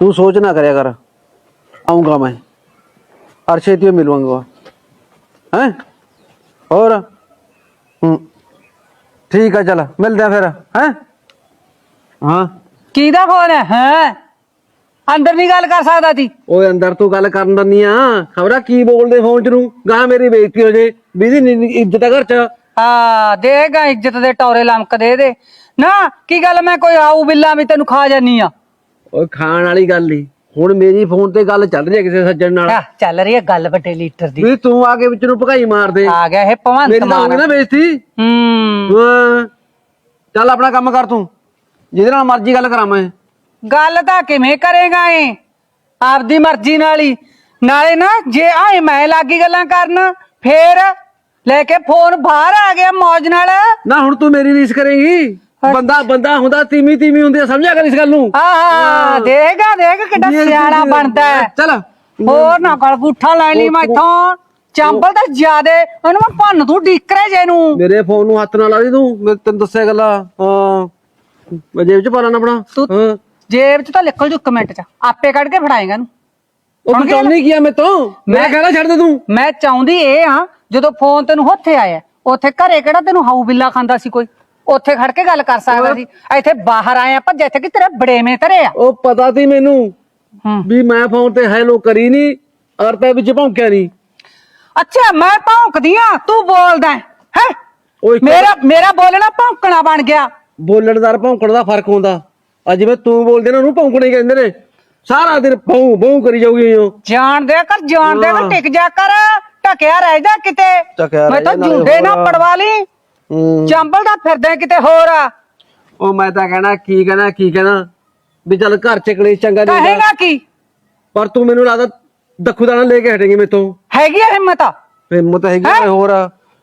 ਤੂੰ ਸੋਚ ਨਾ ਕਰਿਆ ਕਰ। ਆਉਂਗਾ ਮੈਂ। ਅਰਸ਼ੇ ਤੇ ਮਿਲਵਾਂਗਾ ਹੈ? ਹੋਰ? ਠੀਕ ਆ ਚਲ। ਮਿਲਦੇ ਆ ਫਿਰ। ਹੈ? ਹਾਂ। ਕਿਹਦਾ ਫੋਨ ਹੈ? ਹੈ? ਅੰਦਰ ਨਹੀਂ ਗੱਲ ਕਰ ਸਕਦਾ ਤੀ ਓਏ ਅੰਦਰ ਤੂੰ ਗੱਲ ਕਰਨ ਦੰਨੀ ਆ। ਖਬਰਾ ਕੀ ਬੋਲਦੇ ਫੋਨ ਚ ਨੂੰ ਗਾਂ ਮੇਰੀ ਬੇਇੱਜ਼ਤੀ ਹੋ ਜੇ। ਵੀਦੀ ਇੱਜ਼ਤ ਆ ਘਰ ਚ। ਆ ਦੇਗਾ ਇੱਜ਼ਤ ਦੇ ਟੌਰੇ ਲਮਕ ਦੇ। ਦੇ ਨਾ ਕੀ ਗੱਲ ਮੈਂ ਕੋਈ ਆਊ ਬਿੱਲਾ ਵੀ ਤੈਨੂੰ ਖਾ ਜਾਨੀ ਆ। ਓਏ ਖਾਣ ਵਾਲੀ ਗੱਲ ਹੀ ਹੁਣ ਮੇਰੀ ਫੋਨ ਤੇ ਗੱਲ ਚੱਲ ਰਹੀ ਹੈ ਕਿਸੇ ਸੱਜਣ ਨਾਲ। ਆਹ, ਚੱਲ ਰਹੀ ਹੈ ਗੱਲ ਵੱਡੇ ਲੀਟਰ ਦੀ। ਵੀ ਤੂੰ ਆ ਕੇ ਵਿੱਚ ਨੂੰ ਭਗਾਈ ਮਾਰ ਦੇ। ਆ ਗਿਆ ਇਹ ਭਵੰਤ ਮੇਰੀ ਤਾਂ ਮਾਨ। ਨਾ ਬੇਇੱਜ਼ਤੀ। ਹੂੰ। ਹਾਂ। ਚੱਲ ਆਪਣਾ ਕੰਮ ਕਰ ਤੂੰ। ਜਿਹਦੇ ਨਾਲ ਮਰਜ਼ੀ ਗੱਲ ਕਰਾਂ ਮੈਂ। ਗੱਲ ਤਾਂ ਕਿਵੇਂ ਕਰੇਗਾ ਏ ਆਪਦੀ ਮਰਜ਼ੀ ਨਾਲ ਹੀ। ਨਾਲੇ ਨਾ ਜੇ ਆਏ ਮੈਂ ਲੱਗੀ ਗੱਲਾਂ ਕਰਨ ਫੇਰ ਲੈ ਕੇ ਫੋਨ ਬਾਹਰ ਆ ਗਿਆ ਮੌਜ ਨਾਲ। ਨਾ ਹੁਣ ਤੂੰ ਮੇਰੀ ਰੀਸ ਕਰੇਂਗੀ। ਬੰਦਾ ਬੰਦਾ ਹੁੰਦਾ ਤੀਵੀਂ ਤੀਵੀਂ ਹੁੰਦੀ ਆ ਸਮਝਿਆ ਕਰ ਇਸ ਗੱਲ ਨੂੰ? ਆਹ ਦੇਗਾ ਦੇਖ ਕਿੱਡਾ ਇਹ ਸਿਆਣਾ ਬਣਦਾ ਹੈ। ਚੱਲ। ਹੋਰ ਨਾ ਗਲ ਬੂਠਾ ਲੈ ਲਈ ਮੈਥੋਂ ਚੰਬਲ ਤਾਂ ਜਿਆਦੇ ਉਹਨੂੰ ਮੈਂ ਭੰਨ ਤੂੰ ਡਿੱਕਰੇ ਜੇ ਨੂੰ ਮੇਰੇ ਫੋਨ ਨੂੰ ਹੱਥ ਨਾਲ ਲਾ ਦੀ ਤੂੰ ਮੈਂ ਤੈਨੂੰ ਦੱਸਿਆ ਗੱਲਾਂ। ਹਾਂ। ਮੈਂ ਜੇਬ ਚ ਪਾ ਲੈਣਾ ਆਪਣਾ। ਹਾਂ। ਜੇਬ ਚ ਤਾਂ ਨਿਕਲ ਜੂ ਇੱਕ ਮਿੰਟ ਚ। ਆਪੇ ਕੱਢ ਕੇ ਫੜਾਏਗਾ ਇਹਨੂੰ। ਉਹ ਚਾਹੁੰਦੀ ਕੀ ਆ ਮੈਂ ਤੋਂ ਮੈਂ ਮੈਂ- ਕਹਿਣਾ ਛੱਡ ਦੇ ਤੂੰ। ਮੈਂ ਚਾਹੁੰਦੀ ਇਹ ਆ ਜਦੋਂ ਫੋਨ ਤੈਨੂੰ ਉੱਥੇ ਆਇਆ ਉੱਥੇ ਘਰੇ ਕਿਹੜਾ ਤੈਨੂੰ ਹਾਊ ਬਿੱਲਾ ਖਾਂਦਾ ਸੀ ਕੋਈ? ਉੱਥੇ ਖੜ ਕੇ ਗੱਲ ਕਰ ਸਕਦਾ ਸੀ। ਇੱਥੇ ਬਾਹਰ ਆਏ ਆਪਾਂ ਜਿੱਥੇ ਕਿ ਤੇਰੇ ਬੜੇਵੇਂ ਧਰੇ ਆ? ਉਹ ਪਤਾ ਤੀ ਮੈਨੂੰ ਹੂੰ। ਵੀ ਮੈਂ ਫੋਨ ਤੇ ਹੈਲੋ ਕਰੀ ਨਹੀਂ ਔਰ ਤੇ ਵਿੱਚ ਭੌਂਕਿਆ ਨਹੀਂ। ਅੱਛਾ ਮੈਂ ਭੌਂਕਦੀ ਆ ਤੂੰ ਬੋਲਦਾ ਹੈ ਹੈਂ? ਉਹ ਇੱਕ ਮੇਰਾ ਮੇਰਾ ਬੋਲਣਾ ਭੌਂਕਣਾ ਬਣ ਗਿਆ। ਬੋਲਣਦਾਰ ਭੌਂਕਣ ਦਾ ਫ਼ਰਕ ਹੁੰਦਾ। ਅੱਜ ਜਿਵੇਂ ਤੂੰ ਬੋਲਦੇ ਨਾ ਉਹਨੂੰ ਭੌਂਕਣੇ ਕਹਿੰਦੇ ਨੇ। ਸਾਰਾ ਦਿਨ ਭੌਂ ਭੌਂ ਕਰੀ ਜਾਊਗੀ ਉਹ ਜਾਣ ਦਿਆ ਕਰ ਜਾਣ ਕਰ ਟਿਕ ਜਾ ਕਰ ਟਕਿਆ ਰਹਿ ਜਾ ਕਿਤੇ। ਟਕਿਆ ਮੈਂ ਤਾਂ ਜਾ, ਨਾਲੇ ਨਾ ਹੋਰ। ਪੜਵਾ ਲਈ। ਹੂੰ। ਚੰਬਲ ਦਾ ਫਿਰਦਾ ਕਿਤੇ ਹੋਰ ਆ। ਉਹ ਮੈਂ ਤਾਂ ਕਹਿਣਾ ਕੀ ਕਹਿਣਾ ਕੀ ਕਹਿਣਾ? ਵੀ ਚੱਲ ਘਰ ਚ ਕਲੇਸ਼ ਚੰਗਾ ਨਹੀਂ ਹੁੰਦਾ। ਕਹੇਗਾ ਕੀ? ਪਰ ਤੂੰ ਮੈਨੂੰ ਲੱਗਦਾ ਦੱਖੂ ਦਾਣਾ ਲੈ ਕੇ ਹਟੇਂਗੀ ਮੇਤੋਂ। ਹੈਗੀ ਆ ਹਿੰਮਤ। ਹਿੰਮਤ ਹੈਗੀ ਹੈਂ? ਆ ਹੋਰ।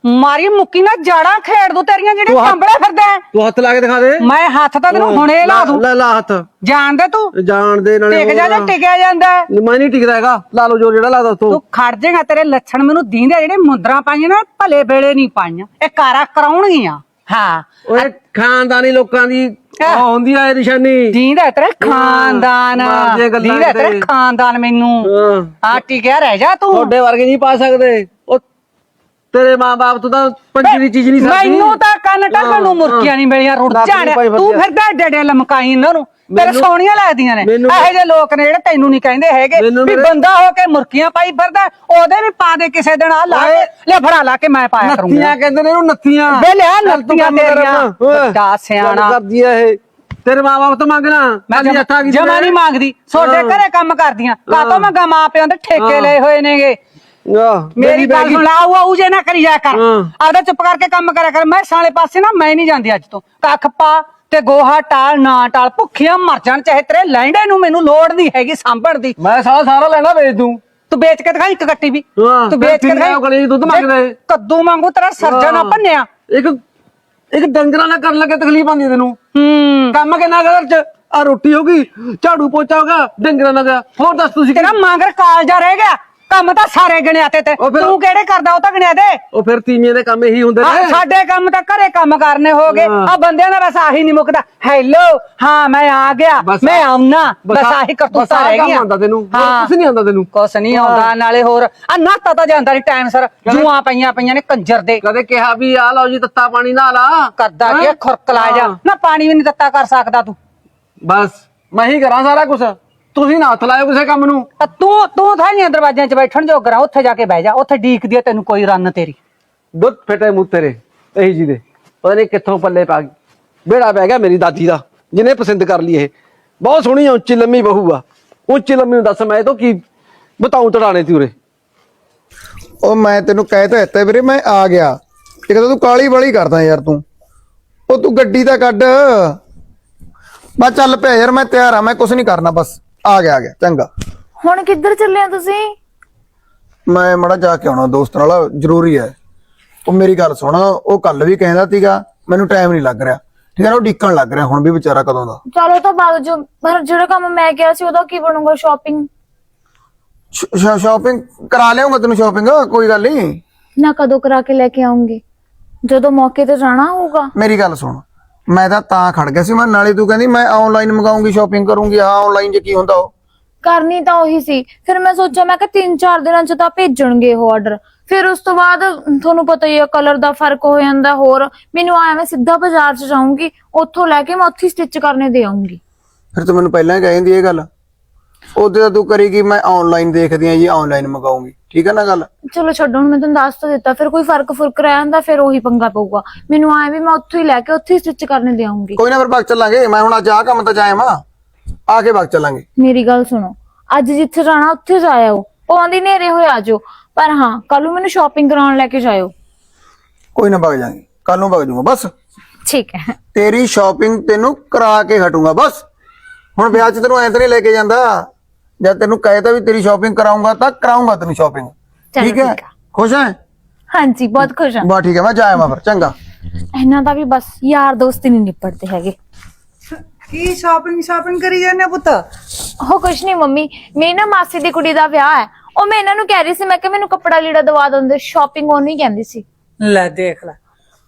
ਮਾਰੀ ਮੁੱਕੀ ਨਾ ਜਾੜਾਂ ਖੇਡ ਦੂ ਤੇਰੀਆਂ ਜਿਹੜੇ ਤੂੰ ਹੱਥ- ਕੰਬਲੇ ਫਿਰਦਾ ਹੈ। ਤੂੰ ਹੱਥ ਲਾ ਕੇ ਦਿਖਾ ਦੇ। ਮੈਂ ਹੱਥ ਤਾਂ ਤੈਨੂੰ ਹੁਣੇ ਲਾ ਦੂੰ। ਲੈ ਲਾ ਹੱਥ। ਜਾਣਦੇ ਤੂੰ। ਜਾਣ ਦੇ ਨਾਲੇ ਟਿਕ ਜਾ ਜੇ। ਟਿਕਿਆ ਜਾਂਦਾ ਹੈ। ਮੈਂ ਨਹੀਂ ਟਿਕਦਾ ਹੈਗਾ। ਲਾ ਲਓ ਜੋਰ ਜਿਹੜਾ ਲਾਦਾ ਤੂੰ ਤੂੰ ਖੜ ਜਾਏਗਾ ਤੇਰੇ ਲੱਛਣ ਮੈਨੂੰ ਦੀਂਦੇ ਆ, ਜਿਹੜੇ ਮੁੰਦਰਾਂ ਪਾਈਆਂ ਨਾ ਭਲੇ ਵੇਲੇ ਨਹੀਂ ਪਾਈਆਂ। ਇਹ ਕਾਰਾ ਕਰਾਉਣਗੀਆਂ। ਹਾਂ। ਓਏ ਖਾਨਦਾਨੀ ਲੋਕਾਂ ਦੀ ਹੈਂ? ਉਹ ਹੁੰਦੀ ਆ ਇਹ ਨਿਸ਼ਾਨੀ। ਦੀਂਦਾ ਤੇਰੇ ਖਾਨਦਾਨ। ਮਾਰ ਜੇ ਗੱਲਾਂ ਦੀਂਦਾ ਤੇਰੇ। ਖਾਨਦਾਨ ਮੈਨੂੰ। ਹਾਂ। ਆ ਟਿਕਿਆ ਰਹਿ ਜਾ ਤੂੰ। ਤੁਹਾਡੇ ਵਰਗੇ ਨਹੀਂ ਪਾ ਸਕਦੇ। ਤੇਰੇ ਮਾਂ-ਬਾਪ ਤੋਂ ਤਾਂ ਪੰਜੀ ਦੀ ਚੀਜ਼ ਨਹੀਂ ਸਕਦੀ ਮੈਨੂੰ ਤਾਂ ਕੰਨ ਟੱਕਣ ਨੂੰ ਮੁਰਕੀਆਂ ਨਹੀਂ ਮਿਲੀਆਂ ਰੁੜ ਲੱਗ ਨੀ ਝਾੜ ਪਾਈ ਤੂੰ। ਫਿਰਦਾ ਏਡੇ ਲਮਕਾਈ ਇਹਨਾਂ ਨੂੰ। ਤੇਰੇ ਸੋਹਣੀਆਂ ਲੱਗਦੀਆਂ ਨੇ। ਇਹੋ ਜਿਹੇ ਲੋਕ ਨੇ ਜਿਹੜੇ ਤੈਨੂੰ ਨਹੀਂ ਕਹਿੰਦੇ ਹੈਗੇ। ਵੀ ਬੰਦਾ ਹੋ ਕੇ ਮੁਰਕੀਆਂ ਪਾਈ ਫਿਰਦਾ ਉਹਦੇ ਵੀ ਪਾ ਦੇ ਕਿਸੇ ਦਿਨ ਆ ਲਾ। ਲੈ ਫੜਾ ਲਾ ਕੇ ਮੈਂ ਪਾਇਆ ਕਰੂੰਗਾ। ਨੱਥੀਆਂ ਕਹਿੰਦੇ ਨੇ ਇਹਨੂੰ ਨੱਥੀਆਂ। ਵੇ ਲਿਆ ਕਰ ਤੇਰੀਆਂ। ਵੱਡਾ ਸਿਆਣਾ। ਕਰਦੀ ਆ ਇਹ। ਤੇਰੇ ਮਾਂ-ਬਾਪ ਤੋਂ ਮੰਗਣਾ। ਮੈਂ ਜਮਾ ਨਹੀਂ ਮੰਗਦੀ। ਹਾਂ। ਘਰੇ ਕੰਮ ਕਰਦੀਆਂ। ਕਾਤੋਂ ਮੈਂ ਗਾ ਮਾਂ ਪਿਓ ਦੇ ਠੇਕੇ। ਲਏ ਹੋਏ ਨੇਗੇ। ਆਹ, ਮੇਰੀ ਗੱਲ ਸੁਣ ਆਉ ਆਉ ਜੇ ਨਾ ਕਰੀ ਜਾ ਕਰ। ਹਾਂ। ਆਪਦਾ ਚੁੱਪ ਕਰਕੇ ਕੰਮ ਕਰਿਆ ਕਰ। ਮੈਂ ਸਾਲੇ ਪਾਸੇ ਨਾ ਮੈਂ ਨਹੀਂ ਜਾਂਦੀ ਅੱਜ ਤੋਂ। ਕੱਖ ਪਾ ਤੇ ਗੋਹਾ ਟਾਲ ਨਾ ਟਾਲ ਭੁੱਖੀਆਂ ਮਰ ਜਾਣ ਚਾਹੇ ਤੇਰੇ ਲੈਂਡੇ ਨੂੰ ਮੈਨੂੰ ਲੋੜ ਨਹੀਂ ਹੈਗੀ ਸਾਂਭਣ ਦੀ। ਮੈਂ ਸਾਰਾ ਸਾਰਾ ਲੈਣਾ ਵੇਚ ਦੂੰ। ਤੂੰ ਵੇਚ ਕੇ ਦਿਖਾ ਇੱਕ ਗੱਟੀ ਵੀ। ਹਾਂ, ਤੂੰ ਵੇਚ ਕੇ ਦਿਖਾ ਉਹ ਗਲੀ 'ਚ ਦੁੱਧ ਮੰਗਦੇ। ਕੱਦੂ ਮੰਗੂ ਤੇਰਾ ਸਰਜਾ ਨਾ ਹਾਂ। ਭੰਨਿਆ। ਇੱਕ ਇੱਕ ਡੰਗਰਾਂ ਨਾਲ ਕਰਨ ਲੱਗੇ ਤਕਲੀਫ ਆਉਂਦੀ ਤੈਨੂੰ। ਹੂੰ। ਕੰਮ ਕਿੰਨਾ ਕੁ ਘਰ ਚ? ਆ ਰੋਟੀ ਹੋ ਗਈ ਝਾੜੂ ਪੋਚਾ ਹੋ ਗਿਆ ਡੰਗਰਾਂ ਨਾਲ ਗਿਆ ਹੋਰ ਦੱਸ ਤੁਸੀਂ ਤੇਰਾ ਮੰਗਰ ਕਾਲਜਾ ਰਹਿ ਗਿਆ। ਕੰਮ ਤਾਂ ਸਾਰੇ ਗਿਣਿਆ ਤੇ ਤੇ। ਉਹ ਫਿਰ- ਤੂੰ ਕਿਹੜੇ ਕਰਦਾ ਉਹ ਤਾਂ ਗਿਣਿਆ ਦੇ। ਉਹ ਫਿਰ ਤੀਵੀਆਂ ਦੇ ਕੰਮ ਇਹੀ ਹੁੰਦੇ ਆਹ ਨੇ ਸਾਡੇ ਕੰਮ ਤਾਂ ਘਰੇ ਕੰਮ ਕਰਨੇ ਹੋ ਗਏ। ਹਾਂ। ਆ ਬੰਦਿਆਂ ਦਾ ਬਸ ਆਹੀ ਨਹੀਂ ਮੁੱਕਦਾ। ਹੈਲੋ ਹਾਂ ਮੈਂ ਆ ਗਿਆ। ਬਸ ਮੈਂ ਆ- ਆਉਣਾ ਬਸ ਆ- ਆਹੀ ਕਰਤੂਤਾਂ ਬਸ ਆਹ ਰਹਿ ਕੰਮ ਗਈਆਂ। ਆਉਂਦਾ ਤੈਨੂੰ। ਹੋਰ। ਕੁਛ ਨਹੀਂ ਆਉਂਦਾ ਤੈਨੂੰ। ਕੁਛ ਨਹੀਂ ਆਉਂਦਾ ਨਾਲੇ ਹੋਰ। ਆ ਨਾਤਾ ਤਾਂ ਜਾਂਦਾ ਨਹੀਂ ਟਾਈਮ ਸਰ। ਜੂਆਂ ਪਈਆਂ ਪਈਆਂ ਨੇ ਕੰਜਰ ਦੇ। ਕਦੇ ਕਿਹਾ ਵੀ ਆ ਲਓ ਜੀ ਤੱਤਾ ਪਾਣੀ ਨਾ ਲਾ। ਕਰਦਾ ਕੀ ਹੈਂ? ਖੁਰਕ ਲਾ ਜਾ ਹਾਂ। ਨਾ ਪਾਣੀ ਵੀ ਨਹੀਂ ਦਿੱਤਾ ਕਰ ਸਕਦਾ ਤੂੰ। ਬਸ। ਮੈਂ ਹੀ ਕਰਾਂ ਸਾਰਾ ਕੁਝ ਤੁਸੀਂ ਨਾ ਹੱਥ ਲਾਇਓ ਕਿਸੇ ਕੰਮ ਨੂੰ। ਆ ਤੂੰ ਤੂੰ ਥਾਈਆਂ ਦਰਵਾਜ਼ਿਆਂ 'ਚ ਬੈਠਣ ਜੋਗਰਾ ਉੱਥੇ ਜਾ ਕੇ ਬਹਿ ਜਾ ਉੱਥੇ ਡੀਕਦੀ ਆ ਤੈਨੂੰ ਕੋਈ ਰੰਨ ਤੇਰੀ। ਦੁੱਧ ਫਟੇ ਮੂੰਹ ਤੇਰੇ ਇਹੀ ਜੀ ਦੇ। ਪਤਾ ਨਹੀਂ ਕਿੱਥੋਂ ਪੱਲੇ ਪਾ ਗਈ। ਬੇੜਾ ਪੈ ਗਿਆ ਮੇਰੀ ਦਾਦੀ ਦਾ ਜਿਹਨੇ ਪਸੰਦ ਕਰ ਲਈ ਇਹ। ਬਹੁਤ ਸੋਹਣੀ ਆ, ਉੱਚੀ ਲੰਮੀ ਬਹੂ ਆ। ਉੱਚੀ ਲੰਮੀ ਨੂੰ ਦੱਸ ਮੈਂ ਇਹ ਤੋਂ ਕੀ ਬਤਾਉਂ ਤੜਾਣੇ ਤੀ ਉਰੇ। ਉਹ ਮੈਂ ਤੈਨੂੰ ਕਹਿ ਤਾਂ ਦਿੱਤਾ ਵੀਰੇ ਮੈਂ ਆ ਗਿਆ। ਇੱਕ ਤਾਂ ਤੂੰ ਕਾਲੀ ਵਾਲੀ ਕਰਦਾ ਯਾਰ ਤੂੰ। ਉਹ ਤੂੰ ਗੱਡੀ ਤਾਂ ਕੱਢ। ਬਸ ਚੱਲ ਪਿਆ ਯਾਰ ਮੈਂ ਤਿਆਰ ਆ ਮੈਂ ਕੁਝ ਨਹੀਂ ਕਰਨਾ ਬਸ। ਆ ਗਿਆ ਆ ਗਿਆ ਚੰਗਾ। ਹੁਣ ਕਿੱਧਰ ਚੱਲੇ ਆ ਤੁਸੀਂ? ਮੈਂ ਮੜਾ ਜਾ ਕੇ ਆਉਣਾ ਦੋਸਤ ਨਾਲ ਜ਼ਰੂਰੀ ਹੈ। ਉਹ ਮੇਰੀ ਗੱਲ ਸੁਣ ਉਹ ਕੱਲ ਵੀ ਕਹਿੰਦਾ ਸੀਗਾ ਮੈਨੂੰ ਟਾਈਮ ਨਹੀਂ ਲੱਗ ਰਿਹਾ। ਠੀਕ ਹੈ ਨਾ ਉਹ ਡੀਕਣ ਲੱਗ ਰਿਹਾ ਹੁਣ ਵੀ ਵਿਚਾਰਾ ਕਦੋਂ ਦਾ। ਚਲੋ ਤਾਂ ਬਾਗ ਜੋ ਪਰ ਜਿਹੜਾ ਕੰਮ ਮੈਂ ਕਿਹਾ ਸੀ ਉਹਦਾ ਕੀ ਬਣੂਗਾ ਸ਼ਾਪਿੰਗ ਸ਼ਾਪਿੰਗ ਕਰਾ ਲਿਆਉਂਗਾ ਤੈਨੂੰ ਸ਼ਾਪਿੰਗ ਕੋਈ ਗੱਲ ਨਹੀਂ ਨਾ ਕਦੋਂ ਕਰਾ ਕੇ ਲੈ ਕੇ ਆਉਂਗੇ? ਜਦੋਂ ਮੌਕੇ ਤੇ ਜਾਣਾ ਹੋਊਗਾ। ਮੇਰੀ ਗੱਲ ਸੁਣ। ਮੈਂ ਤਾਂ ਤਾਂ ਖੜ ਗਿਆ ਸੀ। ਮੈਂ ਨਾਲੇ ਤੂੰ ਕਹਿੰਦੀ ਮੈਂ ਆਨਲਾਈਨ ਮੰਗਾਉਂਗੀ ਸ਼ਾਪਿੰਗ ਕਰੂੰਗੀ। ਹਾਂ ਆਨਲਾਈਨ 'ਚ ਕੀ ਹੁੰਦਾ ਉਹ? ਕਰਨੀ ਤਾਂ ਉਹੀ ਸੀ। ਫਿਰ ਮੈਂ ਸੋਚਿਆ ਮੈਂ ਕਿ 3-4 ਦਿਨਾਂ ਚ ਤਾਂ ਭੇਜਣਗੇ ਉਹ ਆਰਡਰ ਫਿਰ ਉਸ ਤੋਂ ਬਾਅਦ ਤੁਹਾਨੂੰ ਪਤਾ ਹੀ ਆ ਕਲਰ ਦਾ ਫ਼ਰਕ ਹੋ ਜਾਂਦਾ ਹੋਰ। ਮੈਨੂੰ ਆਇਆ ਮੈਂ ਸਿੱਧਾ ਬਾਜ਼ਾਰ ਚ ਜਾਊਂਗੀ ਉੱਥੋਂ ਲੈ ਕੇ ਮੈਂ ਉੱਥੇ ਸਟਿਚ ਕਰਨੇ ਦੇ ਆਉਂਗੀ ਫਿਰ ਤੂੰ ਮੈਨੂੰ ਪਹਿਲਾਂ ਹੀ ਕਹਿੰਦੀ ਇਹ ਗੱਲ। ਉਹਦੇ ਤਾਂ ਤੂੰ ਕਰੇਗੀ ਮੈਂ ਆਨਲਾਈਨ ਦੇਖਦੀ ਆ ਜੀ ਆਨਲਾਈਨ ਮੰਗਾਉਂਗੀ। ਠੀਕ ਹੈ ਨਾ ਗੱਲ? ਚਲੋ ਛੱਡੋ ਹੁਣ ਮੈਂ ਤੁਹਾਨੂੰ ਦੱਸ ਤਾਂ ਦਿੱਤਾ ਫਿਰ ਕੋਈ ਫ਼ਰਕ ਫੁਰਕ ਰਹਿ ਜਾਂਦਾ ਫਿਰ ਉਹੀ ਪੰਗਾ ਪਊਗਾ। ਮੈਨੂੰ ਆਇਆ ਵੀ ਮੈਂ ਉੱਥੋਂ ਹੀ ਲੈ ਕੇ ਉੱਥੇ ਸਟਿਚ ਕਰਨੇ ਦੇ ਆਉਂਗੀ ਕੋਈ ਨਾ ਫਿਰ ਬਾਗ ਚੱਲਾਂਗੇ। ਮੈਂ ਹੁਣ ਅੱਜ ਆਹ ਕੰਮ ਤਾਂ ਜਾਇਆ ਵਾਂ ਆ ਕੇ ਬਾਗ ਚੱਲਾਂਗੇ। ਮੇਰੀ ਗੱਲ ਸੁਣੋ ਅੱਜ ਜਿੱਥੇ ਜਾਣਾ ਉੱਥੇ ਜਾਇਓ ਪੌਂਦੀ ਨੇਰੇ ਹੋਏ ਆਜੋ ਪਰ ਹਾਂ ਕੱਲ ਨੂੰ ਮੈਨੂੰ ਸ਼ਾਪਿੰਗ ਕਰਾਉਣ ਲੈ ਕੇ ਜਾਇਓ। ਕੋਈ ਨਾ ਬਾਗ ਜਾਾਂਗੇ। ਕੱਲ ਨੂੰ ਬਾਗ ਜਾਊਂਗਾ ਬਸ। ਠੀਕ ਹੈ। ਤੇਰੀ ਸ਼ਾਪਿੰਗ ਤੈਨੂੰ ਕਰਾ ਕੇ ਹਟੂੰਗਾ ਬਸ। ਹੁਣ ਵਿਆਹ 'ਚ ਤੈਨੂੰ ਐਂ ਤਾਂ ਨਹੀਂ ਲੈ ਕੇ ਜਾਂਦਾ। ਜਦ ਤੈਨੂੰ ਕਹੇ ਤਾਂ ਵੀ ਤੇਰੀ ਸ਼ਾਪਿੰਗ ਕਰਾਉਂਗਾ ਤਾਂ ਕਰਾਉਂਗਾ ਤੈਨੂੰ ਸ਼ਾਪਿੰਗ ਚਲੋ ਠੀਕ ਹੈ? ਠੀਕ ਆ। ਖੁਸ਼ ਹੈ? ਹਾਂਜੀ ਬਹੁਤ ਖੁਸ਼ ਹਾਂ। ਬਾ ਠੀਕ ਹੈ ਮੈਂ ਜਾਇਆ ਮੈਂ ਫਿਰ ਚੰਗਾ। ਇਹਨਾਂ ਦਾ ਵੀ ਬਸ ਯਾਰ ਦੋਸਤ ਹੀ ਨਹੀਂ ਨਿਪਟਦੇ ਹੈਗੇ। ਕੀ ਸ਼ਾਪਿੰਗ ਸ਼ਾਪਿੰਗ ਕਰੀ ਜਾਂਦੇ ਪੁੱਤ? ਉਹ ਕੁਛ ਨਹੀਂ ਮੰਮੀ ਮੇਰੀ ਨਾ ਮਾਸੀ ਦੀ ਕੁੜੀ ਦਾ ਵਿਆਹ ਹੈ। ਉਹ ਮੈਂ ਇਹਨਾਂ ਨੂੰ ਕਹਿ ਰਹੀ ਸੀ ਮੈਂ ਕਿ ਮੈਨੂੰ ਕੱਪੜਾ ਲੀੜਾ ਦਵਾ ਦਿੰਦੇ ਸ਼ਾਪਿੰਗ ਉਹ ਨਹੀਂ ਕਹਿੰਦੀ ਸੀ। ਲੈ ਦੇਖ ਲੈ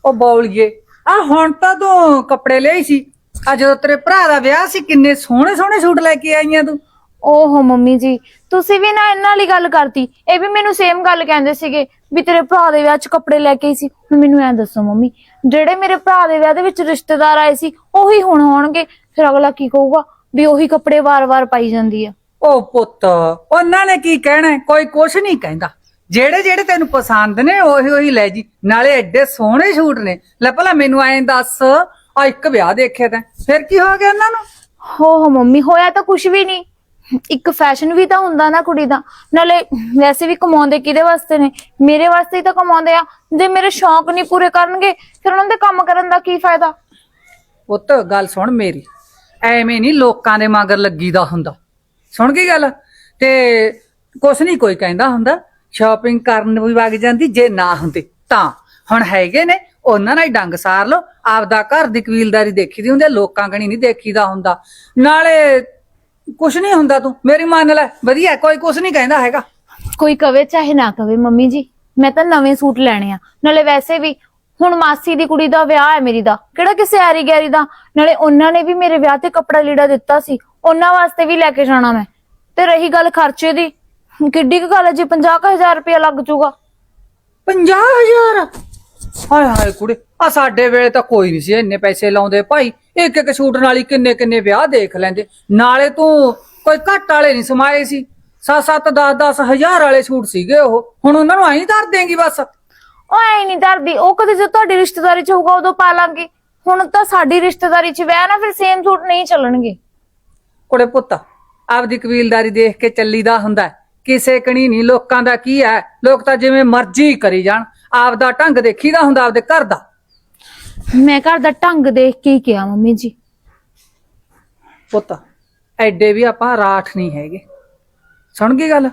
ਉਹ ਬੌਲੀਏ। ਆ ਹੁਣ ਤਾਂ ਤੂੰ ਕੱਪੜੇ ਲਈ ਸੀ। ਆ ਜਦੋਂ ਤੇਰੇ ਭਰਾ ਦਾ ਵਿਆਹ ਸੀ ਕਿੰਨੇ ਸੋਹਣੇ ਸੋਹਣੇ ਸੂਟ ਲੈ ਕੇ ਆਈਆਂ ਤੂੰ। ਓਹੋ ਮੰਮੀ ਜੀ ਤੁਸੀਂ ਵੀ ਨਾ ਇਹਨਾਂ ਹੀ ਗੱਲ ਕਰਤੀ। ਇਹ ਵੀ ਮੈਨੂੰ ਸੇਮ ਗੱਲ ਕਹਿੰਦੇ ਸੀਗੇ ਵੀ ਤੇਰੇ ਭਰਾ ਦੇ ਵਿਆਹ 'ਚ ਕੱਪੜੇ ਲੈ ਕੇ ਆਈ ਸੀ। ਹੁਣ ਮੈਨੂੰ ਐਂ ਦੱਸੋ ਮੰਮੀ ਜਿਹੜੇ ਮੇਰੇ ਭਰਾ ਦੇ ਵਿਆਹ ਦੇ ਵਿੱਚ ਰਿਸ਼ਤੇਦਾਰ ਆਏ ਸੀ ਉਹੀ ਹੁਣ ਹੋਣਗੇ ਫਿਰ ਅਗਲਾ ਕੀ ਕਹੂਗਾ ਵੀ ਉਹੀ ਕੱਪੜੇ ਵਾਰ-ਵਾਰ ਪਾਈ ਜਾਂਦੀ ਆ। ਉਹ ਪੁੱਤ ਉਹਨਾਂ ਨੇ ਕੀ ਕਹਿਣਾ ਹੈ? ਕੋਈ ਕੁਛ ਨਹੀਂ ਕਹਿੰਦਾ। ਜਿਹੜੇ ਜਿਹੜੇ ਤੈਨੂੰ ਪਸੰਦ ਨੇ ਉਹੀ ਉਹੀ ਲੈ ਜੀ। ਨਾਲੇ ਐਡੇ ਸੋਹਣੇ ਸੂਟ ਨੇ। ਲੈ ਭਲਾ ਮੈਨੂੰ ਐਂ ਦੱਸ ਆ ਇੱਕ ਵਿਆਹ ਦੇਖਿਆ ਤੈਂ। ਫਿਰ ਕੀ ਹੋ ਗਿਆ ਇਹਨਾਂ ਨੂੰ? ਹੋ ਹੋ ਮੰਮੀ ਹੋਇਆ ਤਾਂ ਕੁਝ ਵੀ ਨਹੀਂ। ਇੱਕ ਫੈਸ਼ਨ ਵੀ ਤਾਂ ਹੁੰਦਾ ਨਾ ਕੁੜੀ ਦਾ। ਨਾਲੇ ਵੈਸੇ ਵੀ ਕਮਾਉਂਦੇ ਕਿਹਦੇ ਵਾਸਤੇ ਨੇ? ਮੇਰੇ ਵਾਸਤੇ ਹੀ ਤਾਂ ਕਮਾਉਂਦੇ ਆ। ਜੇ ਮੇਰੇ ਸ਼ੌਂਕ ਨਹੀਂ ਪੂਰੇ ਕਰਨਗੇ, ਫਿਰ ਉਹਨਾਂ ਦੇ ਕੰਮ ਕਰਨ ਦਾ ਕੀ ਫਾਇਦਾ? ਪੁੱਤ, ਗੱਲ ਸੁਣ ਮੇਰੀ। ਐਵੇਂ ਨਹੀਂ ਲੋਕਾਂ ਦੇ ਮਗਰ ਲੱਗੀਦਾ ਹੁੰਦਾ। ਸੁਣ ਗਈ ਗੱਲ? ਤੇ ਕੁਛ ਨਹੀਂ ਕੋਈ ਕਹਿੰਦਾ ਹੁੰਦਾ। ਸ਼ਾਪਿੰਗ ਕਰਨ ਵੀ ਵਗ ਜਾਂਦੀ, ਜੇ ਨਾ ਹੁੰਦੀ, ਤਾਂ। ਹੁਣ ਹੈਗੇ ਨੇ, ਉਹਨਾਂ ਨਾਲ ਹੀ ਡੰਗ ਸਾਰ ਲਓ। ਆਪਦਾ ਘਰ ਦੀ ਕਬੀਲਦਾਰੀ ਦੇਖੀਦੀ ਹੁੰਦੀ ਲੋਕਾਂ ਕਣੀ ਨਹੀਂ ਦੇਖੀਦਾ ਹੁੰਦਾ। ਨਾਲੇ ਕੁਛ ਨਹੀਂ ਹੁੰਦਾ ਤੂੰ। ਮੇਰੀ ਮੰਨ ਲੈ ਵਧੀਆ ਕੋਈ ਕੁਛ ਨਹੀਂ ਕਹਿੰਦਾ ਹੈਗਾ। ਕੋਈ ਕਵੇ ਚਾਹੇ ਨਾ ਕਵੇ ਮੰਮੀ ਜੀ ਮੈਂ ਤਾਂ ਨਵੇਂ ਸੂਟ ਲੈਣੇ ਆ। ਨਾਲੇ ਵੈਸੇ ਵੀ ਹੁਣ ਮਾਸੀ ਦੀ ਕੁੜੀ ਦਾ ਵਿਆਹ ਹੈ ਮੇਰੀ ਦਾ। ਕਿਹੜਾ ਕਿਸੇ ਆਰੀ ਗੈਰੀ ਦਾ? ਨਾਲੇ ਉਹਨਾਂ ਨੇ ਵੀ ਮੇਰੇ ਵਿਆਹ ਤੇ ਕੱਪੜਾ ਲੀੜਾ ਦਿੱਤਾ ਸੀ। ਉਹਨਾਂ ਵਾਸਤੇ ਵੀ ਲੈ ਕੇ ਜਾਣਾ ਮੈਂ। ਤੇ ਰਹੀ ਗੱਲ ਖਰਚੇ ਦੀ ਕਿੱਡੀ ਕੁ ਗੱਲ ਹੈ ਜੀ 50000 ਰੁਪਇਆ ਲੱਗ ਜਾਊਗਾ। 50000 ਹਾਏ ਹਾਏ ਕੁੜੇ ਆ ਸਾਡੇ ਵੇਲੇ ਤਾਂ ਕੋਈ ਨਹੀਂ ਸੀ ਇੰਨੇ ਪੈਸੇ ਲਾਉਂਦੇ ਭਾਈ। ਇੱਕ ਇੱਕ ਸੂਟ ਨਾਲ ਹੀ ਕਿੰਨੇ ਕਿੰਨੇ ਵਿਆਹ ਦੇਖ ਲੈਂਦੇ। ਨਾਲੇ ਤੂੰ ਕੋਈ ਘੱਟ ਵਾਲੇ ਨਹੀਂ ਸਮਾਏ ਸੀ। 7-7 10-10 ਹਜ਼ਾਰ ਵਾਲੇ ਸੂਟ ਸੀਗੇ ਉਹ। ਹੁਣ ਉਹਨਾਂ ਨੂੰ ਐਂ ਧਰ ਦੇਂਗੀ ਬਸ। ਉਹ ਐ ਨਹੀਂ ਡਰਦੀ ਉਹ ਕਦੇ ਜੇ ਤੁਹਾਡੀ ਰਿਸ਼ਤੇਦਾਰੀ ਚ ਹੋਊਗਾ ਉਦੋਂ ਪਾ ਲਾਂਗੇ। ਹੁਣ ਤਾਂ ਸਾਡੀ ਰਿਸ਼ਤੇਦਾਰੀ ਚ ਵਿਆਹ ਨਾ ਫਿਰ ਸੇਮ ਸੂਟ ਨਹੀਂ ਚੱਲਣਗੇ। ਕੁੜੇ ਪੁੱਤ ਆਪਦੀ ਕਬੀਲਦਾਰੀ ਦੇਖ ਕੇ ਚੱਲੀਦਾ ਹੁੰਦਾ ਹੈ। ਕਿਸੇ ਕਣੀ ਨਹੀਂ ਲੋਕਾਂ ਦਾ ਕੀ ਹੈ? ਲੋਕ ਤਾਂ ਜਿਵੇਂ ਮਰਜ਼ੀ ਕਰੀ ਜਾਣ। ਆਪਦਾ ਢੰਗ ਦੇਖੀਦਾ ਹੁੰਦਾ ਆਪਦੇ ਘਰ ਦਾ। ਮੈਂ ਘਰ ਦਾ ਢੰਗ ਦੇਖ ਕੇ ਹੀ ਕਿਹਾ ਮੰਮੀ ਜੀ। ਪੁੱਤ ਐਡੇ ਵੀ ਆਪਾਂ ਰਾਠ ਨਹੀਂ ਹੈਗੇ। ਸੁਣ ਗਈ ਗੱਲ?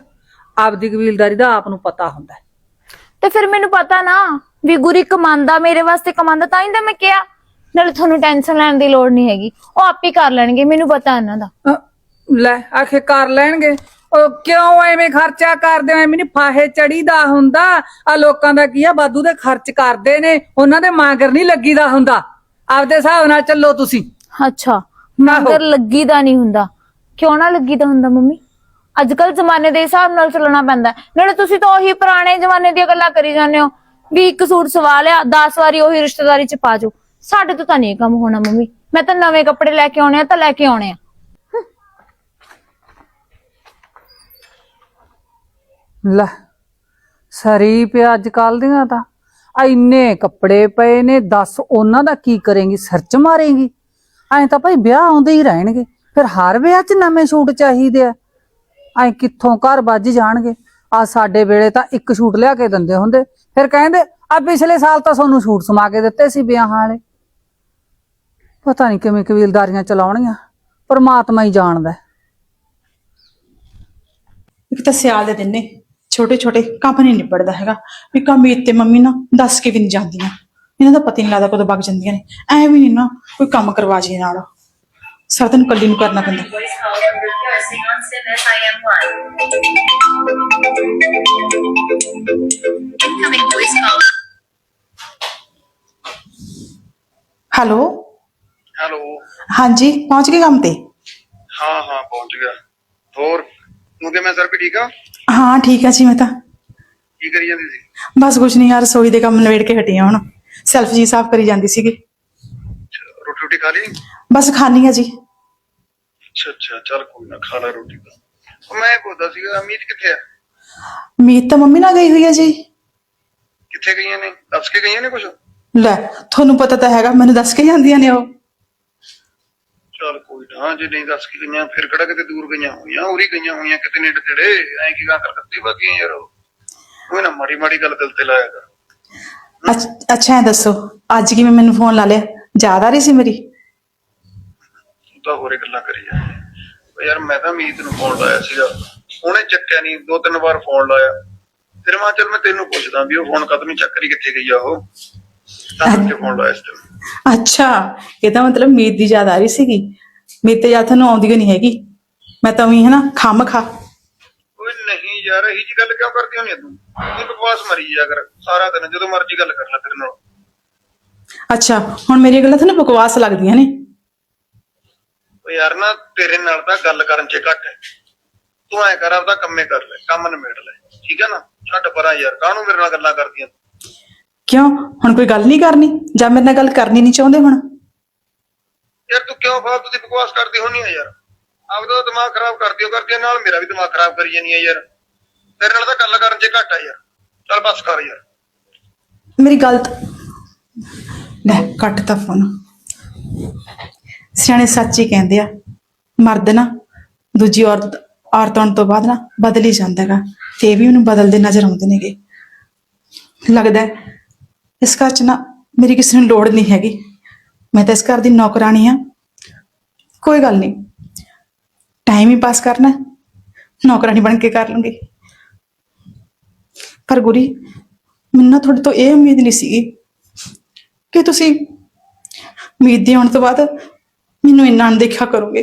ਆਪਦੀ ਕਬੀਲਦਾਰੀ ਦਾ ਆਪ ਨੂੰ ਪਤਾ ਹੁੰਦਾ ਹੈ। ਤੇ ਫਿਰ ਮੈਨੂੰ ਪਤਾ ਨਾ ਵੀ ਗੁਰੀ ਕਮਾਂਦਾ ਮੇਰੇ ਵਾਸਤੇ ਕਮਾਂਦਾ ਤਾਂ ਹੀ ਤਾਂ ਮੈਂ ਕਿਹਾ ਨਾਲੇ ਤੁਹਾਨੂੰ ਟੈਨਸ਼ਨ ਲੈਣ ਦੀ ਲੋੜ ਨਹੀਂ ਹੈਗੀ। ਉਹ ਆਪ ਹੀ ਕਰ ਲੈਣਗੇ ਮੈਨੂੰ ਪਤਾ ਇਹਨਾਂ ਦਾ। ਅਹ ਲੈ ਆਖੇ ਕਰ ਲੈਣਗੇ। ਉਹ ਕਿਉਂ ਐਵੇਂ ਖਰਚਾ ਕਰਦੇ ਹੋ? ਐਵੇਂ ਨਹੀਂ ਫਾਹੇ ਚੜੀਦਾ ਹੁੰਦਾ। ਆ ਲੋਕਾਂ ਦਾ ਕੀ ਆ? ਬਾਦੂ ਦੇ ਖਰਚ ਕਰਦੇ ਨੇ। ਉਹਨਾਂ ਦੇ ਮਾਂਗਰ ਨਹੀਂ ਲੱਗੀਦਾ ਹੁੰਦਾ। ਆਪਦੇ ਹਿਸਾਬ ਨਾਲ ਚੱਲੋ ਤੁਸੀਂ। ਅੱਛਾ। ਮਗਰ ਲੱਗੀ ਦਾ ਨਹੀਂ ਹੁੰਦਾ। ਕਿਉਂ ਨਾ ਲੱਗੀ ਦਾ ਹੁੰਦਾ ਮੰਮੀ? ਅੱਜ ਕੱਲ ਜ਼ਮਾਨੇ ਦੇ ਹਿਸਾਬ ਨਾਲ ਚੱਲਣਾ ਪੈਂਦਾ। ਹੈ। ਨਾਲੇ ਤੁਸੀਂ ਤਾਂ ਉਹੀ ਪੁਰਾਣੇ ਜ਼ਮਾਨੇ ਦੀਆਂ ਗੱਲਾਂ ਕਰੀ ਜਾਂਦੇ ਹੋ। ਵੀ ਇੱਕ ਸੂਟ ਸਵਾ ਲਿਆ 10 ਵਾਰੀ ਉਹੀ ਰਿਸ਼ਤੇਦਾਰੀ ਚ ਪਾ ਜਾਓ। ਸਾਡੇ ਤੋਂ ਤਾਂ ਨਹੀਂ ਇਹ ਕੰਮ ਹੋਣਾ ਮੰਮੀ। ਮੈਂ ਤਾਂ ਨਵੇਂ ਕੱਪੜੇ ਲੈ ਕੇ ਆਉਣੇ ਆ ਤਾਂ ਲੈ ਕੇ ਆਉਣੇ ਆ। ਲੈ, ਸਰੀ ਪਿਆ ਅੱਜ ਕੱਲ ਦੀਆਂ ਤਾਂ। ਆ ਇੰਨੇ ਕੱਪੜੇ ਪਏ ਨੇ, ਦੱਸ ਉਹਨਾਂ ਦਾ ਕੀ ਕਰੇਂਗੀ ਸਰਚ ਮਾਰੇਂਗੀ। ਐਂ ਤਾਂ ਭਾਈ ਵਿਆਹ ਆਉਂਦੇ ਹੀ ਰਹਿਣਗੇ, ਫਿਰ ਹਰ ਵਿਆਹ 'ਚ ਨਵੇਂ ਸੂਟ ਚਾਹੀਦੇ ਆ। ਐਂ ਕਿੱਥੋਂ ਘਰ ਵੱਜ ਜਾਣਗੇ। ਆ ਸਾਡੇ ਵੇਲੇ ਤਾਂ ਇੱਕ ਸੂਟ ਲਿਆ ਕੇ ਦਿੰਦੇ ਹੁੰਦੇ। ਫਿਰ ਕਹਿੰਦੇ, ਆ ਪਿਛਲੇ ਸਾਲ ਤਾਂ ਸਾਨੂੰ ਸੂਟ ਸਮਾ ਕੇ ਦਿੱਤੇ ਸੀ ਵਿਆਹਾਂ ਵਾਲੇ। ਪਤਾ ਨਹੀਂ ਕਿਵੇਂ ਕਬੀਲਦਾਰੀਆਂ ਚਲਾਉਣੀਆਂ, ਪਰਮਾਤਮਾ ਹੀ ਜਾਣਦਾ। ਇੱਕ ਤਾਂ ਸਿਆਲ ਦੇ ਦਿਨ। ਨੇ ਛੋਟੇ ਛੋਟੇ ਕੰਮ ਨਹੀਂ ਨਿਬੜਦਾ ਹੈਗਾ। ਵੀ ਕੰਮ ਤੇ ਮੰਮੀ ਨਾ ਦੱਸ ਕੇ ਵੀ ਨਹੀਂ ਜਾਂਦੀਆਂ। ਇਹਨਾਂ ਦਾ ਪਤਾ ਨਹੀਂ ਲੱਗਦਾ ਕਦੋਂ ਵਗ ਜਾਂਦੀਆਂ ਨੇ। ਐ ਵੀ ਨਹੀਂ ਨਾ ਕੋਈ ਕੰਮ ਕਰਵਾ ਜੇ ਨਾਲ। ਸਾਰਾ ਦਿਨ ਕੱਲੀ ਨੂੰ ਕਰਨਾ ਪੈਂਦਾ। voice call from the person on SIM SIM1. Incoming voice call. Hello? Hello. ਹਾਂਜੀ ਪਹੁੰਚ ਗਏ ਕੰਮ ਤੇ? ਹਾਂ ਹਾਂ ਪਹੁੰਚ ਗਿਆ। ਹੋਰ ਤੂੰ ਕਿਵੇਂ ਸਰ ਵੀ ਠੀਕ ਆ? ਹਾਂ ਠੀਕ ਆ ਜੀ ਮੈਂ ਤਾਂ। ਕੀ ਕਰੀ ਜਾਂਦੀ ਸੀ? ਬਸ ਕੁਛ ਨਹੀਂ ਯਾਰ ਰਸੋਈ ਦੇ ਕੰਮ ਨਵੇੜ ਕੇ ਹਟੀ ਆ ਹੁਣ। ਸੈਲਫ ਜੀ ਸਾਫ਼ ਕਰੀ ਜਾਂਦੀ ਸੀਗੀ। ਰੋਟੀ ਰੋਟੀ ਖਾ ਲਈ? ਬਸ ਖਾਣੀ ਆ ਜੀ। ਅੱਛਾ ਅੱਛਾ ਚੱਲ ਕੋਈ ਨਾ ਖਾ ਲੈ ਰੋਟੀ ਤਾਂ। ਮੈਂ ਪੁੱਛਦਾ ਸੀਗਾ ਅਮੀਤ ਕਿੱਥੇ ਆ? ਮੀਤ ਤਾਂ ਮੰਮੀ ਨਾਲ ਗਈ ਹੋਈ ਆ ਜੀ। ਕਿੱਥੇ ਗਈਆਂ ਨੇ? ਦੱਸ ਕੇ ਗਈਆਂ ਨੇ ਕੁਝ ਲੈ ਤੁਹਾਨੂੰ ਪਤਾ ਤਾਂ ਹੈਗਾ ਮੈਨੂੰ ਦੱਸ ਕੇ ਜਾਂਦੀਆਂ ਨੇ ਉਹ। ਚੱਲ ਕੋਈ ਨਾ ਜੇ ਨਹੀਂ ਦੱਸ ਕੇ ਗਈਆਂ ਫਿਰ ਕਿਹੜਾ ਕਿਤੇ ਦੂਰ ਗਈਆਂ ਹੋਈਆਂ ਉਰੀ ਗਈਆਂ ਹੋਈਆਂ ਕਿਤੇ ਨੇੜੇ ਤੇੜੇ ਐਂ ਕੀ ਗਾ ਕਰਕੱਤੀ ਬਾਕੀਆਂ ਯਾਰ ਉਹ। ਕੋਈ ਨਾ ਮਾੜੀ ਮਾੜੀ ਗੱਲ ਦਿਲ ਤੇ ਲਾਇਆ ਕਰ। ਅੱਛ- ਅੱਛਾ ਇਹ ਦੱਸੋ ਅੱਜ ਕਿਵੇਂ ਮੈਨੂੰ ਫੋਨ ਲਾ ਲਿਆ? ਯਾਦ ਆ ਰਹੀ ਸੀ ਮੇਰੀ? ਤੂੰ ਤਾਂ ਹੋਰੇ ਗੱਲਾਂ ਕਰੀ ਜਾਂਦੀ। ਓ ਯਾਰ ਮੈਂ ਤਾਂ ਮੀਤ ਨੂੰ ਫੋਨ ਲਾਇਆ ਸੀਗਾ। ਉਹਨੇ ਚੱਕਿਆ ਨਹੀਂ ਦੋ ਤਿੰਨ ਵਾਰ ਫੋਨ ਲਾਇਆ। ਫਿਰ ਮੈਂ ਕਿਹਾ ਚੱਲ ਮੈਂ ਤੈਨੂੰ ਪੁੱਛਦਾ ਵੀ ਉਹ ਫੋਨ ਕਦੋਂ ਨਹੀਂ ਚੱਕ ਰਹੀ ਕਿੱਥੇ ਗਈ ਆ ਉਹ? ਤਾਂ ਕਰਕੇ ਫੋਨ ਲਾਇਆ ਸੀ ਤੈਨੂੰ। ਅੱਛਾ ਇਹਦਾ ਮਤਲਬ ਮੀਤ ਦੀ ਯਾਦ ਆ ਰਹੀ ਸੀਗੀ। ਮੀਤ ਤੇ ਯਾਦ ਤੁਹਾਨੂੰ ਆਉਂਦੀ ਓ ਨਹੀਂ ਹੈਗੀ। ਮੈਂ ਤਾਂ ਵੀ ਹੈ ਨਾ ਖੰਮ ਖਾ। ਓਏ ਨਹੀਂ ਯਾਰ ਇਹੀ ਜੀ ਗੱਲ ਕਿਉਂ ਕਰਦੀ ਆ ਤੂੰ? ਤੂੰ ਬਕਵਾਸ ਮਰੀ ਜਾ ਕਰ ਸਾਰਾ ਦਿਨ ਜਦੋਂ ਮਰਜ਼ੀ ਗੱਲ ਕਰ ਲੈ ਤੇਰੇ ਨਾਲ। ਅੱਛਾ ਹੁਣ ਮੇਰੀਆਂ ਗੱਲਾਂ ਤੁਹਾਨੂੰ ਬਕਵਾਸ ਲੱਗਦੀਆਂ ਨੇ। ਓ ਯਾਰ ਨਾ ਤੇਰੇ ਨਾਲ ਤਾਂ ਗੱਲ ਕਰਨ 'ਚ ਘੱਟ ਹੈ। ਤੂੰ ਐ ਕਰ ਆਪਦਾ ਕੰਮੇ ਕਰ ਲੈ ਕੰਮ ਨਿਮੇੜ ਲੈ। ਠੀਕ ਹੈ ਨਾ? ਛੱਡ ਪਰਾਂ ਯਾਰ ਕਾਹਨੂੰ ਮੇਰੇ ਨਾਲ ਗੱਲਾਂ ਕਰਦੀਆਂ ਕਿਉਂ? ਹੁਣ ਕੋਈ ਗੱਲ ਨਹੀਂ ਕਰਨੀ? ਜਾਂ ਮੇਰੇ ਨਾਲ ਗੱਲ ਕਰਨੀ ਨਹੀਂ ਚਾਹੁੰਦੇ ਹੁਣ? ਯਾਰ ਤੂੰ ਕਿਉਂ ਫਾਲਤੂ ਦੀ ਬਕਵਾਸ ਕਰਦੀ ਹੁੰਨੀ ਆ ਯਾਰ? ਆਪਦਾ ਤਾਂ ਦਿਮਾਗ ਖਰਾਬ ਕਰਦੀ ਓ ਕਰਦੀ ਆ, ਨਾਲ ਮੇਰਾ ਵੀ ਦਿਮਾਗ ਖਰਾਬ ਕਰੀ ਜਾਨੀ ਆ ਯਾਰ। ਤੇਰੇ ਨਾਲ ਤਾਂ ਗੱਲ ਕਰਨ 'ਚ ਘੱਟ ਆ ਯਾਰ। ਚੱਲ ਬਸ ਕਰ ਯਾਰ। ਮੇਰੀ ਗੱਲ ਤਾਂ- ਲੈ ਕੱਟ ਤਾ ਫੋਨ। ਸਿਆਣੇ ਸੱਚ ਹੀ ਕਹਿੰਦੇ ਆ ਮਰਦ ਨਾ ਦੂਜੀ ਔਰਤ ਔਰਤ ਆਉਣ ਤੋਂ ਬਾਅਦ ਨਾ ਬਦਲ ਹੀ ਜਾਂਦਾ ਹੈਗਾ। ਤੇ ਇਹ ਵੀ ਉਹਨੂੰ ਬਦਲਦੇ ਨਜ਼ਰ ਆਉਂਦੇ ਨੇਗੇ। ਲੱਗਦਾ ਹੈ ਇਸ ਘਰ 'ਚ ਨਾ ਮੇਰੀ ਕਿਸੇ ਨੂੰ ਲੋੜ ਨਹੀਂ ਹੈਗੀ। ਮੈਂ ਤਾਂ ਇਸ ਘਰ ਦੀ ਨੌਕਰਾਨੀ ਆ ਕੋਈ ਗੱਲ ਨਹੀਂ। ਟਾਈਮ ਹੀ ਪਾਸ ਕਰਨਾ ਹੈ, ਨੌਕਰਾਨੀ ਬਣ ਕੇ ਕਰ ਲੂੰਗੀ। ਪਰ ਗੁਰੀ ਮੈਨੂੰ ਨਾ ਤੁਹਾਡੇ ਤੋਂ ਇਹ ਉਮੀਦ ਨਹੀਂ ਸੀਗੀ ਕਿ ਤੁਸੀਂ ਉਮੀਦ ਦੇ ਆਉਣ ਤੋਂ ਬਾਅਦ ਮੈਨੂੰ ਇੰਨਾ ਅਣਦੇਖਾ ਕਰੋਗੇ।